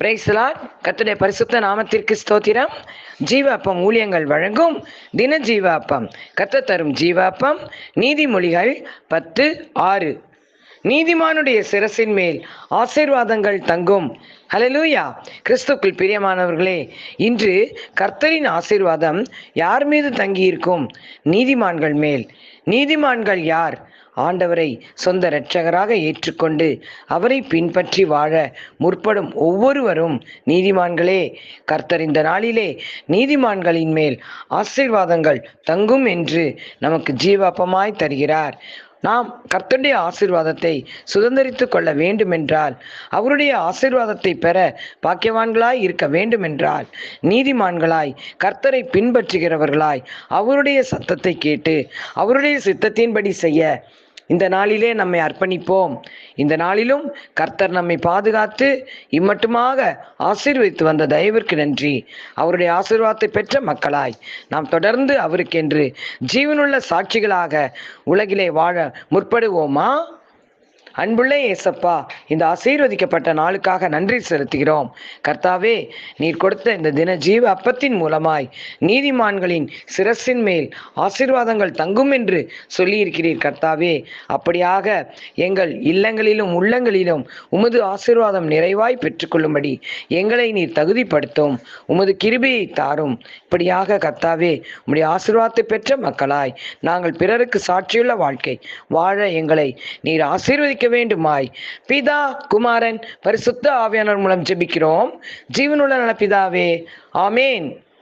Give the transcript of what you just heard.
பிரைஸ்லாட் கத்துடைய பரிசுத்த நாமத்திற்கு ஸ்தோத்திரம். ஜீவாப்பம் ஊழியங்கள் வழங்கும் தின ஜீவாப்பம். கத்த தரும் ஜீவாப்பம். நீதிமொழிகள் பத்து ஆறு. நீதிமானுடைய சிரசின் மேல் ஆசீர்வாதங்கள் தங்கும். ஹலலூயா கிறிஸ்துக்குள் பிரியமானவர்களே இன்று கர்த்தரின் ஆசீர்வாதம் யார் மீது தங்கியிருக்கும்? நீதிமான்கள் மேல். நீதிமான்கள் யார்? ஆண்டவரை சொந்த இரட்சகராக ஏற்றுக்கொண்டு அவரை பின்பற்றி வாழ முற்படும் ஒவ்வொருவரும் நீதிமான்களே கர்த்தர் இந்த நாளிலே நீதிமான்களின் மேல் ஆசீர்வாதங்கள் தங்கும் என்று நமக்கு ஜீவாப்பமாய் தருகிறார். நாம் கர்த்தருடைய ஆசீர்வாதத்தை சுதந்திரித்து கொள்ள வேண்டுமென்றால் அவருடைய ஆசீர்வாதத்தை பெற பாக்கியவான்களாய் இருக்க வேண்டுமென்றால் நீதிமான்களாய் கர்த்தரை பின்பற்றுகிறவர்களாய் அவருடைய சத்தத்தை கேட்டு அவருடைய சித்தத்தின்படி செய்ய இந்த நாளிலே நம்மை அர்ப்பணிப்போம். இந்த நாளிலும் கர்த்தர் நம்மை பாதுகாத்து இம்மட்டுமாக ஆசீர்வதித்து வந்த தயவிற்கு நன்றி. அவருடைய ஆசீர்வாதத்தை பெற்ற மக்களாய் நாம் தொடர்ந்து அவருக்கென்று ஜீவனுள்ள சாட்சிகளாக உலகிலே வாழ முற்படுவோமா? அன்புள்ள ஏசப்பா இந்த ஆசீர்வதிக்கப்பட்ட நாளுக்காக நன்றி செலுத்துகிறோம். கர்த்தாவே நீர் கொடுத்த இந்த தின ஜீவ அப்பத்தின் மூலமாய் நீதிமான்களின் சிரசின் மேல் ஆசீர்வாதங்கள் தங்கும் என்று சொல்லியிருக்கிறீர் கர்த்தாவே. அப்படியாக எங்கள் இல்லங்களிலும் உள்ளங்களிலும் உமது ஆசீர்வாதம் நிறைவாய் பெற்றுக்கொள்ளும்படி எங்களை நீர் தகுதிப்படுத்தும் உமது கிருபியை தாரும். இப்படியாக கர்த்தாவே உம்முடைய ஆசீர்வாதத்தை பெற்ற மக்களாய் நாங்கள் பிறருக்கு சாட்சியுள்ள வாழ்க்கை வாழ எங்களை நீர் ஆசீர்வதிக்க வேண்டுமாய். பிதா குமாரன் பரிசுத்த ஆவியானவர் மூலம் ஜெபிக்கிறோம். ஜீவனுள்ள நல பிதாவே ஆமேன்.